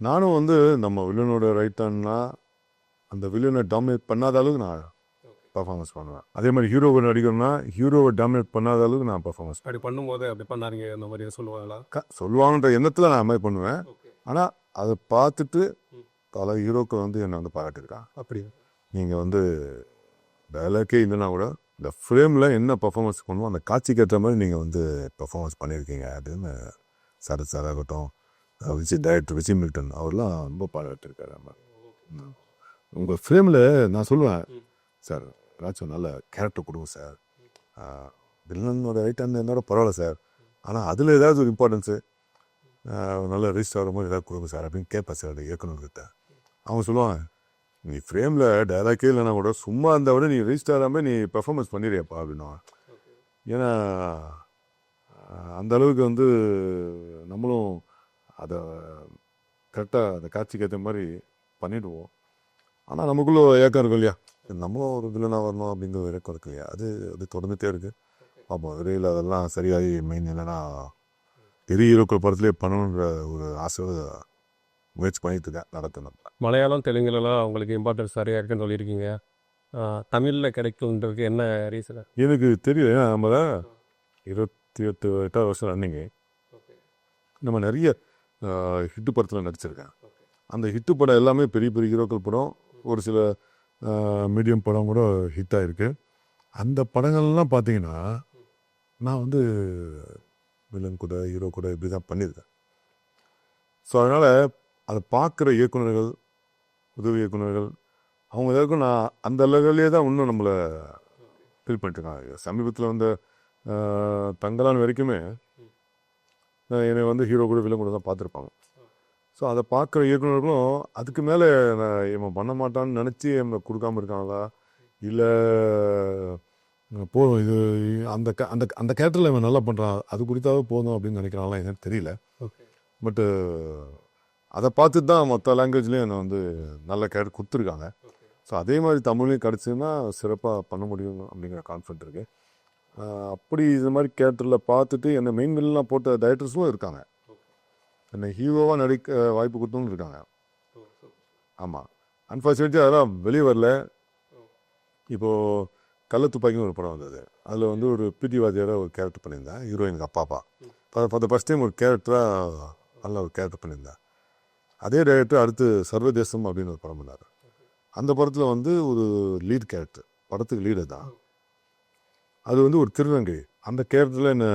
நானும் வந்து நம்ம வில்லனோட ரைட் ஹேண்ட்னா அந்த வில்லனை டாமினேட் பண்ணாத அளவுக்கு நான் பர்ஃபார்மன்ஸ் பண்ணுவேன். அதே மாதிரி ஹீரோவை நடிக்கணும்னா ஹீரோவை டாமினேட் பண்ணாத அளவுக்கு நான் பர்ஃபார்மன்ஸ் அப்படி பண்ணும்போது அப்படி பண்ணாதீங்க அந்த மாதிரி சொல்லுவாங்களா? சொல்லுவாங்கன்ற எண்ணத்தில் நான் மாதிரி பண்ணுவேன். ஆனால் அதை பார்த்துட்டு பல ஹீரோக்கள் வந்து என்னை வந்து பாராட்டிருக்கான் அப்படி நீங்கள் வந்து டைலாக்கே இல்லைன்னா கூட இந்த ஃப்ரேமில் என்ன பர்ஃபார்மன்ஸ் பண்ணுவோம் அந்த காட்சிக்கு ஏற்ற மாதிரி நீங்கள் வந்து பர்ஃபார்மன்ஸ் பண்ணியிருக்கீங்க. அப்படின்னு சரத் சார் ஆகட்டும் விஜய் டைரக்டர் விஜய் மில்டன் அவர்லாம் ரொம்ப பாராட்டியிருக்காரு. நம்ம உங்கள் ஃப்ரேமில் நான் சொல்லுவேன் சார் ஏதாச்சும் நல்ல கேரக்டர் கொடுங்க சார் வில்லனோட ரைட் ஹேண்ட் என்னோட பரவாயில்ல சார் ஆனால் அதில் ஏதாவது ஒரு இம்பார்ட்டன்ஸு நல்ல ரிஜிஸ்டர் ஆகிற மாதிரி ஏதாவது கொடுங்க சார் அப்படின்னு கேட்பேன் சார் இயக்குனர்கிட்ட. அவங்க சொல்லுவாங்க நீ ஃப்ரேமில் டைலாக்கே இல்லைனா கூட சும்மா இருந்தால் விட நீ ரிஜிஸ்டர் ஆகாமல் நீ பெர்ஃபார்மன்ஸ் பண்ணிடுறியப்பா அப்படின்னா ஏன்னா அந்தளவுக்கு அந்த அளவுக்கு வந்து நம்மளும் அதை கரெக்டாக அந்த காட்சிக்கு ஏற்ற மாதிரி பண்ணிவிடுவோம் ஆனால் நமக்குள்ளே ஒரு ஏக்கம் இருக்கும் இல்லையா? நம்மளும் ஒரு வில்லனாக வரணும் அப்படிங்கிற ஏக்கம் இருக்கு இல்லையா? அது அது தொடர்ந்துட்டே இருக்குது பார்ப்போம் விரைவில் அதெல்லாம் சரியாகி மெயின் இல்லைன்னா பெரிய ஹீரோக்கள் படத்துலேயே பண்ணணுன்ற ஒரு ஆசை முயற்சி பண்ணிட்டு இருக்கேன். நடக்கணும். மலையாளம் தெலுங்குலலாம் உங்களுக்கு இம்பார்ட்டன்ஸ் நிறையா இருக்குன்னு சொல்லியிருக்கீங்க. தமிழில் கிடைக்குன்றதுக்கு என்ன ரீசன் எனக்கு தெரியல. ஏன்னா நம்ம இருபத்தி எட்டு எட்டாவது வருஷம் ரன்னிங்கு நம்ம நிறைய ஹிட்டு படத்தில் நடிச்சிருக்கேன். அந்த ஹிட்டு படம் எல்லாமே பெரிய பெரிய ஹீரோக்கள் படம். ஒரு சில மீடியம் படம் கூட ஹிட் ஆகிருக்கு அந்த படங்கள்லாம் பார்த்தீங்கன்னா நான் வந்து வில்லன் கூட ஹீரோ கூட இப்படி தான் பண்ணியிருக்கேன். ஸோ அதனால் அதை பார்க்குற இயக்குனர்கள் உதவி இயக்குனர்கள் அவங்க எல்லாருக்கும் நான் அந்த லெவல்லே தான் இன்னும் நம்மளை ஃபீல் பண்ணிட்டுருக்காங்க. சமீபத்தில் வந்த தங்கலான் வரைக்குமே என்னை வந்து ஹீரோ கூட வில்லன் கூட தான் பார்த்துருப்பாங்க. ஸோ அதை பார்க்குற இயக்குனர்களும் அதுக்கு மேலே நான் இவன் பண்ண மாட்டான்னு நினச்சி நம்மளை கொடுக்காம இருக்காங்களா? இல்லை போதும் இது அந்த க- அந்த அந்த கேரக்டரில் இவன் நல்லா பண்ணுறான் அது குறித்தாவது போதும் அப்படின்னு நினைக்கிறாங்களா என்னன்னு தெரியல. பட்டு அதை பார்த்துட்டு தான் மற்ற லாங்குவேஜ்லேயும் என்னை வந்து நல்ல கேரக்டர் கொடுத்துருக்காங்க. ஸோ அதே மாதிரி தமிழ்லையும் கிடச்சிதுன்னா சிறப்பாக பண்ண முடியும் அப்படிங்கிற கான்ஃபிடென்ட் இருக்குது அப்படி இது மாதிரி கேரக்டரில் பார்த்துட்டு என்னை மெயின் மில்லாம் போட்ட டைரக்டர்ஸும் இருக்காங்க. என்னை ஹீரோவாக நடிக்க வாய்ப்பு கொடுத்தவங்க இருக்காங்க. ஆமாம் அன்ஃபார்ச்சுனேட்லி அதெல்லாம் வெளியே வரல. இப்போது கள்ளத்துப்பாக்கின்னு ஒரு படம் வந்தது. அதில் வந்து ஒரு பிடி ஒரு கேரக்டர் பண்ணியிருந்தேன் ஹீரோயினுக்கு அப்பாப்பா ஃபார் த ஃபஸ்ட் டைம் ஒரு கேரக்டராக நல்ல ஒரு கேரக்டர் பண்ணியிருந்தேன். அதே டைரக்டர் அடுத்து சர்வதேசம் அப்படின்னு ஒரு படம் பண்ணார். அந்த படத்தில் வந்து ஒரு லீட் கேரக்டர் படத்துக்கு லீடர் தான். அது வந்து ஒரு திருநங்கை. அந்த கேரக்டரில் என்ன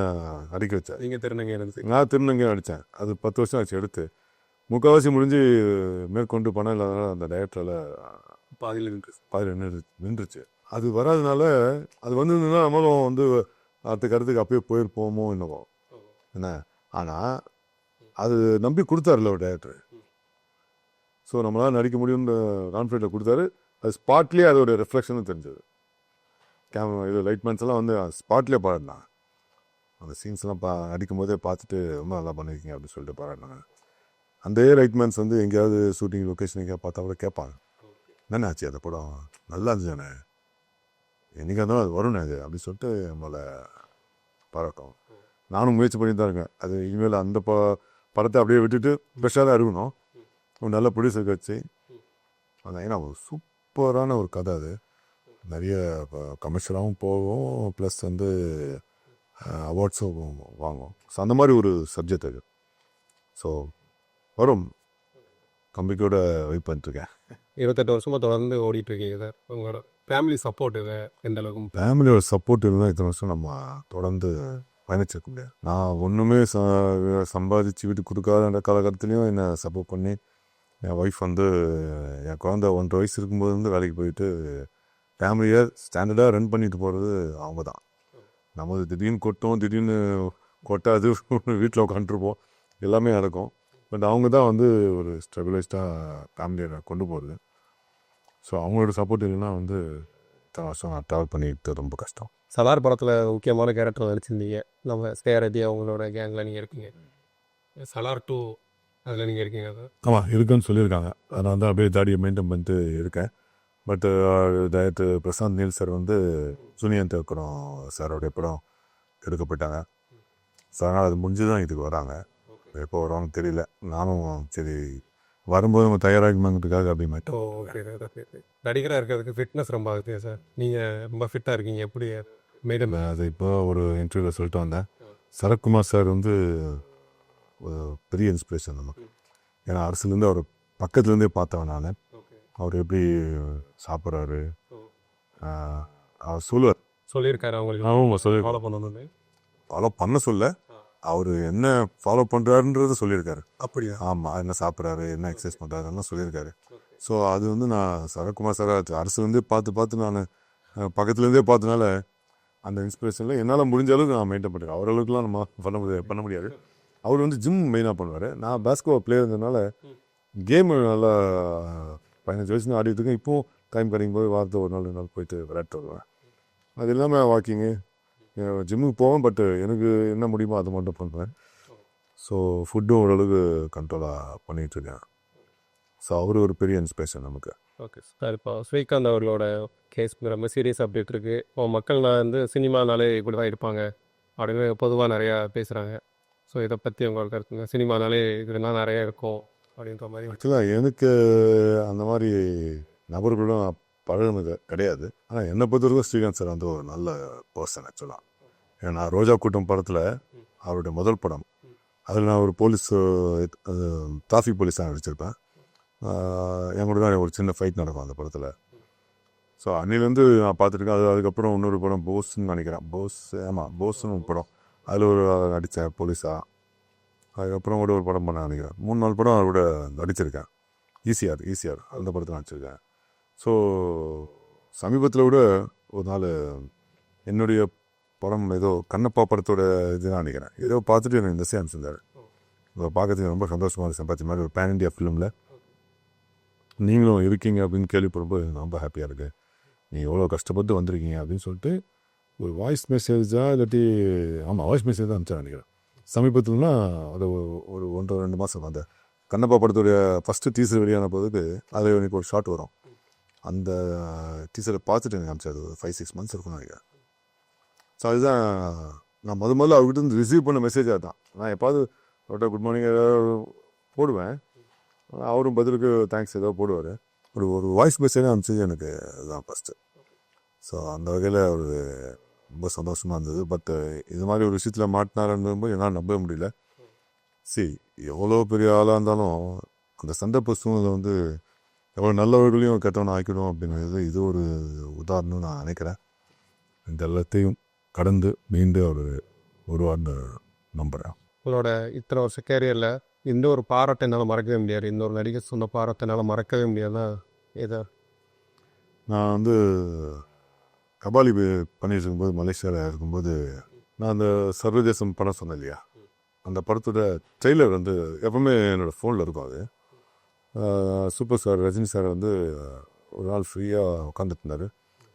நடிக்க வச்சார்? நீங்கள் தெரிஞ்சங்க இருந்து. நான் திருநங்கை நடித்தேன் அது பத்து வருஷம் ஆச்சு எடுத்து. முக்கால்வாசி முடிஞ்சு மேற்கொண்டு பணம் இல்லாதனால அந்த டைரக்டரில் பாதியில் இருக்கு பாதியில் நின்று நின்றுச்சு. அது வராதனால அது வந்திருந்ததுன்னா நம்மளும் வந்து அடுத்த கருத்துக்கு அப்பயே போயிருப்போமோ என்னவோ. என்ன? ஆனால் அது நம்பி கொடுத்தாருல ஒரு டேரக்டர் ஸோ நம்மளால் நடிக்க முடியும்னு கான்ஃபிடென்ட்டை கொடுத்தாரு. அது ஸ்பாட்லேயே அதோட ரிஃப்ளெக்ஷனும் தெரிஞ்சது. கேமரா இது லைட்மேன்ஸ் எல்லாம் வந்து ஸ்பாட்லேயே பாடினான் அந்த சீன்ஸ்லாம் பா நடிக்கும் போதே பார்த்துட்டு ரொம்ப நல்லா பண்ணியிருக்கீங்க அப்படின்னு சொல்லிட்டு பாராட்டினாங்க அந்த லைட்மேன்ஸ் வந்து எங்கேயாவது ஷூட்டிங் லொக்கேஷன் எங்கேயாவது பார்த்தா கூட கேட்பாங்க. என்னண்ணே ஆச்சு? அந்த படம் நல்லா இருந்துச்சுண்ணே என்னைக்கா இருந்தாலும் அது வரும்ண்ணே அது அப்படின்னு சொல்லிட்டு நம்மளை பாராட்டும் நானும் முயற்சி பண்ணி தான் இருக்கேன். அது இனிமேல் அந்த ப படத்தை அப்படியே விட்டுட்டு ஃப்ரெஷ்ஷாக தான் இருக்கணும் ஒரு நல்ல ப்ரொடியூசருக்கு வச்சு அது ஏன்னா ஒரு சூப்பரான ஒரு கதை அது. நிறைய கமர்ஷியலாகவும் போகும் ப்ளஸ் வந்து அவார்ட்ஸும் வாங்கும். ஸோ அந்த மாதிரி ஒரு சப்ஜெக்ட் அது. ஸோ வரும். கம்பிக்கோட வெயிட் பண்ணிட்டுருக்கேன். இருபத்தெட்டு வருஷமாக தொடர்ந்து ஓடிட்டு இருக்கீங்க சார். உங்களோட ஃபேமிலி சப்போர்ட் எந்த அளவுக்கு? ஃபேமிலியோட சப்போர்ட் இருந்தால் இத்தனை வருஷம் நம்ம தொடர்ந்து பயணிச்சிருக்க முடியாது. நான் ஒன்றுமே ச சம்பாதிச்சு வீட்டுக்கு கொடுக்காத அந்த காலகட்டத்துலேயும் என்னை சப்போர்ட் பண்ணி என் ஒய்ஃப் வந்து என் குழந்த ஒன்றரை வயசு இருக்கும்போது வந்து வேலைக்கு போயிட்டு ஃபேமிலியை ஸ்டாண்டர்டாக ரன் பண்ணிட்டு போகிறது அவங்க தான். நம்ம திடீர்னு கொட்டும் திடீர்னு கொட்டாது வீட்டில் உட்காந்துருப்போம் எல்லாமே நடக்கும். பட் அவங்க தான் வந்து ஒரு ஸ்டெபிலைஸ்டாக ஃபேமிலியை கொண்டு போகிறது ஸோ அவங்களோட சப்போர்ட் இல்லைன்னா வந்து இத்தனை வருஷம் நான் ட்ராவல் பண்ணிட்டு ரொம்ப கஷ்டம். சலார் படத்தில் முக்கியமான கேரக்டர் நடிச்சிருந்தீங்க நம்ம ஸ்டேரதி அவங்களோட கேங்கில் நீங்கள் இருக்கீங்க. சலார் டூ அதில் நீங்கள் இருக்கீங்க அது ஆமாம் இருக்குன்னு சொல்லியிருக்காங்க. நான் வந்து அப்படியே தாடியை மெயின்டைன் பண்ணிட்டு இருக்கேன். பட்டு டயத்து பிரசாந்த் நீல் சார் வந்து சுனியன் தேக்குறம் சாரோடைய படம் எடுக்கப்பட்டாங்க. ஸோ அதனால் அது முடிஞ்சு தான் இதுக்கு வராங்க. எப்போ வருவாங்கன்னு தெரியல. நானும் சரி வரும்போது நம்ம தயாராகணுங்கிறதுக்காக அப்படி மாட்டோம் ஓகே நடிகராக இருக்கிறதுக்கு ஃபிட்னஸ் ரொம்ப அவசியம் சார். நீங்கள் ரொம்ப ஃபிட்டாக இருக்கீங்க. எப்படி? மேடம் அது இப்போ ஒரு இன்டர்வியூவில் சொல்லிட்டு வந்தேன். சரத்குமார் சார் வந்து பெரிய இன்ஸ்பிரேஷன் நமக்கு. ஏன்னா அரசுலேருந்து அவர் பக்கத்துலேருந்தே பார்த்தவன் நான். அவர் எப்படி சாப்பிட்றாரு? அவர் சொல்லுவார். சொல்லியிருக்காரு அவங்களுக்கு. ஆமாம் சொல்லி ஃபாலோ பண்ணணும்னு. ஃபாலோ பண்ண சொல்ல. அவர் என்ன ஃபாலோ பண்ணுறாருன்றத சொல்லியிருக்காரு. அப்படியா? ஆமாம் என்ன சாப்பிட்றாரு என்ன எக்ஸசைஸ் பண்ணுறாருலாம் சொல்லியிருக்காரு. ஸோ அது வந்து நான் சரத்குமார் சார் அரசுலேருந்தே பார்த்து பார்த்து நான் பக்கத்துலேருந்தே பார்த்தனால அந்த இன்ஸ்பிரேஷனில் என்னால் முடிஞ்ச அளவுக்கு நான் மெயின்டைன் பண்ணுறேன் அவர் அளவுக்குலாம் நம்ம பண்ண முடியாது பண்ண முடியாது. அவர் வந்து ஜிம் மெயினாக பண்ணுவார். நான் பேஸ்கெட் இருந்ததுனால கேம் நல்லா பதினஞ்சு வயசு ஆடிட்டு இருக்கேன். இப்போவும் டைம் கிடைக்கும் போது வாரத்தை ஒரு நாள் ரெண்டு நாள் போயிட்டு விளையாட்டு வருவேன். அது இல்லாமல் வாக்கிங்கு ஜிம்முக்கு போவேன் பட் எனக்கு என்ன முடியுமோ அதை மட்டும் பண்ணுவேன். ஸோ ஃபுட்டும் ஓரளவுக்கு கண்ட்ரோலாக பண்ணிகிட்ருக்கேன் ஸோ அவர் ஒரு பெரிய இன்ஸ்பிரேஷன் நமக்கு. ஓகே சார் இப்போ ஸ்ரீகாந்த் அவர்களோட கேஸ்ங்கிற மாதிரி சீரியஸ் அப்டேட் இருக்குது இப்போ மக்கள்லாம் வந்து சினிமானாலே இப்படி தான் இருப்பாங்க அப்படின்னு பொதுவாக நிறையா பேசுகிறாங்க ஸோ இதை பற்றி உங்களுக்கு கருத்துங்க. சினிமானாலே இதெல்லாம் நிறைய இருக்கும் அப்படின்ற மாதிரி ஆக்சுவலாக எனக்கு அந்த மாதிரி நபர்களும் பழகுனது கிடையாது. ஆனால் என்னை பொறுத்தவரைக்கும் ஸ்ரீகாந்த் சார் வந்து ஒரு நல்ல பர்சன் ஆக்சுவலாக ஏன்னா ரோஜா கூட்டம் படத்தில் அவருடைய முதல் படம். அதில் நான் ஒரு போலீஸ் டிராஃபிக் போலீஸாக நடிச்சிருப்பேன். ஆஹ் என் கூட தான் ஒரு சின்ன ஃபைட் நடக்கும் அந்த படத்தில். ஸோ அன்னிலேருந்து நான் பார்த்துருக்கேன் அது அதுக்கப்புறம் இன்னொரு படம் போஸ்ன்னு நினைக்கிறேன். போஸ் ஆமாம் போஸ்ன்னு ஒரு படம். அதில் ஒரு நடித்தேன் போலீஸாக அதுக்கப்புறம் கூட ஒரு படம் பண்ண நினைக்கிறேன். மூணு நாலு படம் அவரோட நடிச்சிருக்கேன். ECR ECR. அந்த படத்தில் நடிச்சிருக்கேன். ஸோ சமீபத்தில் கூட ஒரு நாள் என்னுடைய படம் ஏதோ கண்ணப்பா படத்தோட இதுதான் நினைக்கிறேன். ஏதோ பார்த்துட்டு எனக்கு இந்த சேம் செஞ்சார் இதை பார்க்கறதுக்கு ரொம்ப சந்தோஷமாக இருந்துச்சு பார்த்து மாதிரி ஒரு பேன் இண்டியா ஃபிலிமில் நீங்களும் இருக்கீங்க அப்படின்னு கேள்விப்படும்போது எனக்கு ரொம்ப ஹாப்பியாக இருக்குது நீங்கள் எவ்வளோ கஷ்டப்பட்டு வந்திருக்கீங்க அப்படின்னு சொல்லிட்டு ஒரு வாய்ஸ் மெசேஜாக இல்லாட்டி ஆமாம் வாய்ஸ் மெசேஜ் தான் அனுப்பிச்சேன் நினைக்கிறேன். சமீபத்தில்னா அது ஒரு- ஒரு ஒன்றரை ரெண்டு மாதம் அந்த கண்ணப்பா படத்துடைய ஃபஸ்ட்டு டீசர் வெளியான போதுக்கு அதில் எனக்கு ஒரு ஷாட் வரும். அந்த டீசரை பார்த்துட்டு எனக்கு அனுப்பிச்சது ஒரு ஃபைவ் சிக்ஸ் மந்த்ஸ் இருக்கும்னு நினைக்கிறேன். ஸோ அதுதான் நான் முத முதல்ல அவர்கிட்ட இருந்து ரிசீவ் பண்ண மெசேஜாக தான் நான் எப்பாவது அவர்கிட்ட குட் மார்னிங் ஏதாவது போடுவேன். அவரும் பதிலுக்கு தேங்க்ஸ் ஏதோ போடுவார். ஒரு ஒரு வாய்ஸ் மெசேஜ் அனுப்பிச்சது எனக்கு அதுதான் ஃபஸ்ட்டு ஸோ அந்த வகையில் ஒரு ரொம்ப சந்தோஷமாக இருந்தது. பட் இது மாதிரி ஒரு விஷயத்தில் மாட்டினாருன்னு என்னால் நம்பவே முடியல. சி எவ்வளோ பெரிய ஆளாக இருந்தாலும் அந்த சந்தர்ப்ப சூழ்நிலை வந்து எவ்வளோ நல்லவர்களையும் கெட்டவனை ஆக்கிடும் அப்படிங்கிறது இது ஒரு உதாரணம் நான் நினைக்கிறேன். இந்த எல்லாத்தையும் கடந்து மீண்டு அவர் வருவார்னு நம்புகிறேன் உங்களோட இத்தனை வருஷம் கேரியரில் இந்த ஒரு பாராட்டை என்னால் மறக்கவே முடியாது. இந்த ஒரு நடிகர் சொன்ன பாராட்டை என்னால் மறக்கவே முடியாதுன்னா எதை? நான் வந்து கபாலி பே- பண்ணிட்டு இருக்கும்போது மலேசியாவில் இருக்கும்போது நான் அந்த சர்வதேசம் படம் சொன்னேன் இல்லையா? அந்த படத்தோட ட்ரெய்லர் வந்து எப்பவுமே என்னோடய ஃபோனில் இருக்கும் அது. சூப்பர் ஸ்டார் ரஜினி சார் வந்து ஒரு நாள் ஃப்ரீயாக உட்காந்துட்டு இருந்தார்.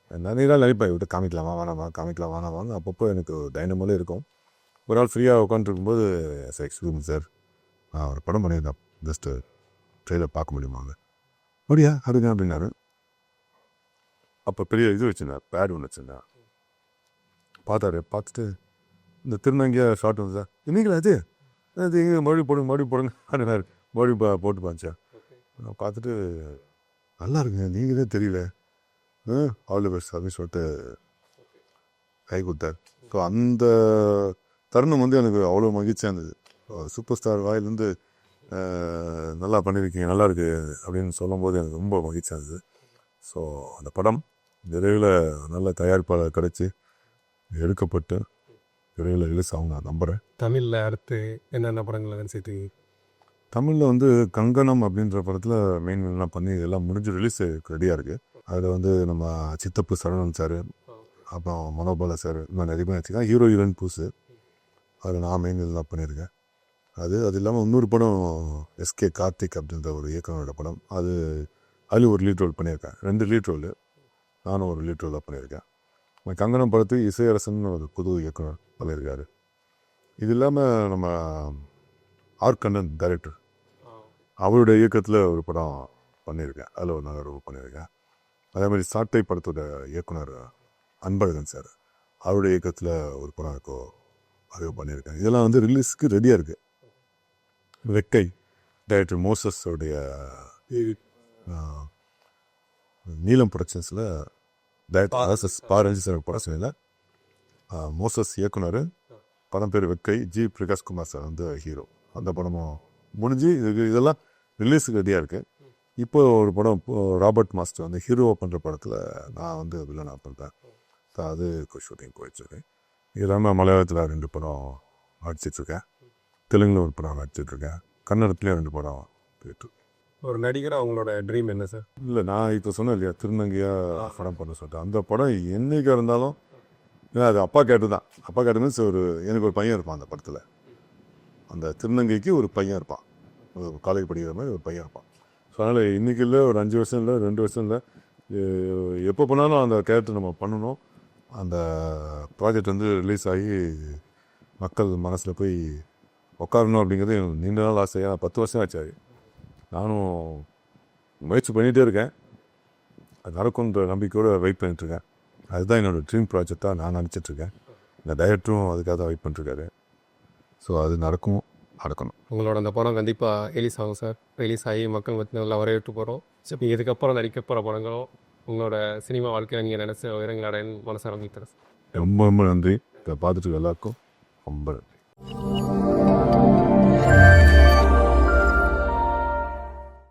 நிறைய நாள் நினைப்பேன் விட்டு காமிக்கலாமா வேணாமா காமிக்கலாம் வேணாமான்னு அப்பப்போ எனக்கு டைனமோலே இருக்கும். ஒரு நாள் ஃப்ரீயாக உட்காந்துருக்கும்போது சார் எக்ஸ்கியூஸ் சார் நான் ஒரு படம் பண்ணியிருந்தேன். ஜஸ்ட்டு ட்ரெய்லர் பார்க்க முடியுமாங்க அப்படியா? அப்படிங்க அப்படின்னாரு. அப்போ பெரிய இது வச்சுருந்தேன் பேட் ஒன்று வச்சுருந்தேன் பார்த்தாரு பார்த்துட்டு இந்த திருநங்கையா ஷார்ட் வந்து இன்னைங்களா அது அது எங்கே மறுபடியும் போடுங்க மறுபடியும் போடுங்க அப்படின்னாரு. மறுபடியும் பா போட்டு பாஞ்சேன் நான் பார்த்துட்டு நல்லா இருக்குங்க நீங்களே தெரியல. ஆல் தி பெஸ்ட் அப்படின்னு சொல்லிட்டு கை கொடுத்தார். ஸோ அந்த தருணம் வந்து எனக்கு அவ்வளோ மகிழ்ச்சியாக இருந்தது. சூப்பர் ஸ்டார் வாயிலேருந்து நல்லா பண்ணியிருக்கீங்க நல்லா இருக்கு அப்படின்னு சொல்லும்போது எனக்கு ரொம்ப மகிழ்ச்சியாக இருந்தது. ஸோ அந்த படம் விரைவில் நல்ல தயாரிப்பாளர் கிடைச்சி எடுக்கப்பட்டு விரைவில் ரிலீஸ் ஆகும் நான் நம்புகிறேன் தமிழில் அடுத்து என்னென்ன படங்கள் நினச்சிட்டு தமிழில் வந்து கங்கணம் அப்படின்ற படத்தில் மெயின் எல்லாம் பண்ணி எல்லாம் முடிஞ்சு ரிலீஸ் ரெடியாக இருக்குது அதில் வந்து நம்ம சித்தப்பு சரவணன் சார் அப்புறம் மனோபாலா சார் இன்னும் நிறைய பேர் வச்சுருக்கேன் ஹீரோ ஹீரோயின் பூசு. அதில் நான் மெயின் எல்லாம் பண்ணியிருக்கேன். அது அது இல்லாமல் இன்னொரு படம் எஸ்கே கார்த்திக் அப்படின்ற ஒரு இயக்குனரோட படம். அது அதில் ஒரு லீட் ரோல் பண்ணியிருக்கேன். ரெண்டு லீட் ரோல் நானும் ஒரு லீட் ரோலாக பண்ணியிருக்கேன். நம்ம கங்கணம் படத்துக்கு இசையரசன் ஒரு புது இயக்குனர் பண்ணியிருக்காரு. இது இல்லாமல் நம்ம ஆர் கண்ணன் டைரக்டர் அவருடைய இயக்கத்தில் ஒரு படம் பண்ணியிருக்கேன். அதில் ஒரு நல்ல ரோல் பண்ணியிருக்கேன். அதே மாதிரி சாட்டை படத்தோட இயக்குனர் அன்பழகன் சார் அவருடைய இயக்கத்தில் ஒரு படம் இருக்கோ அது பண்ணியிருக்கேன். இதெல்லாம் வந்து ரிலீஸ்க்கு ரெடியாக இருக்குது வெக்கை டைரக்டர் மோசஸோடைய நீலம் ப்ரொடக்ஷன்ஸில் டைரக்டர் ஆர்எஸ்எஸ் பாரஞ்சி சார் ப்ரொடக்ஷனில் மோசஸ் இயக்குனர் படம் பேர் வெக்கை ஜி பிரகாஷ்குமார் சார் வந்து ஹீரோ அந்த படமும் முடிஞ்சு இதுக்கு இதெல்லாம் ரிலீஸுக்கு ரெடியாக இருக்குது இப்போ ஒரு படம் ராபர்ட் மாஸ்டர் வந்து ஹீரோவை பண்ணுற படத்தில் நான் வந்து வில்லனாக பண்ணுறேன் அது ஷூட்டிங் போயிடுச்சு இது இல்லாமல் மலையாளத்தில் ரெண்டு படம் நடிச்சிட்ருக்கேன். தெலுங்கில் ஒரு படம் நடிச்சிட்ருக்கேன். கன்னடத்துலேயும் ரெண்டு படம் போயிட்டு ஒரு நடிகர் அவங்களோட ட்ரீம் என்ன சார் இல்லை நான் இப்போ சொன்னேன் இல்லையா திருநங்கையாக படம் பண்ண சொல்லிட்டு. அந்த படம் என்னைக்கு இருந்தாலும் அது அப்பா கேட்டு தான் அப்பா கேட்டு மீன்ஸ் ஒரு எனக்கு ஒரு பையன் இருப்பான் அந்த படத்தில். அந்த திருநங்கைக்கு ஒரு பையன் இருப்பான். ஒரு காலேஜ் படிக்கிற மாதிரி ஒரு பையன் இருப்பான். ஸோ அதனால் இன்றைக்கி இல்லை ஒரு அஞ்சு வருஷம் இல்லை ரெண்டு வருஷம் இல்லை. எப்போ பண்ணாலும் அந்த கேரக்டர் நம்ம பண்ணணும். அந்த ப்ராஜெக்ட் வந்து ரிலீஸ் ஆகி மக்கள் மனசில் போய் உட்காரணும் அப்படிங்கிறது நீண்ட நாள் ஆசையாக பத்து வருஷம் ஆச்சு. நானும் முயற்சி பண்ணிகிட்டே இருக்கேன். அது நடக்கும்ன்ற நம்பிக்கையோடு வெயிட் பண்ணிட்டுருக்கேன். அதுதான் என்னோடய ட்ரீம் ப்ராஜெக்டாக நான் நினச்சிட்ருக்கேன். இந்த டைரக்டரும் அதுக்காக தான் வெயிட் பண்ணிட்டுருக்காரு. ஸோ அது நடக்கும் நடக்கணும். உங்களோட அந்த படம் கண்டிப்பாக ரிலீஸ் ஆகும் சார் ரிலீஸ் ஆகி மக்கள் மத்தியில் நல்லா வரவேற்று போகிறோம் நீங்கள் இதுக்கப்புறம் நடிக்க போகிற படங்களும் உங்களோட சினிமா வாழ்க்கையில் நீங்கள் நினச்ச உயரங்கள் அடையன்னு மனசார உங்களுக்கு தரேன் ரொம்ப ரொம்ப நன்றி. இதை பார்த்துட்டு எல்லாருக்கும் ரொம்ப நன்றி.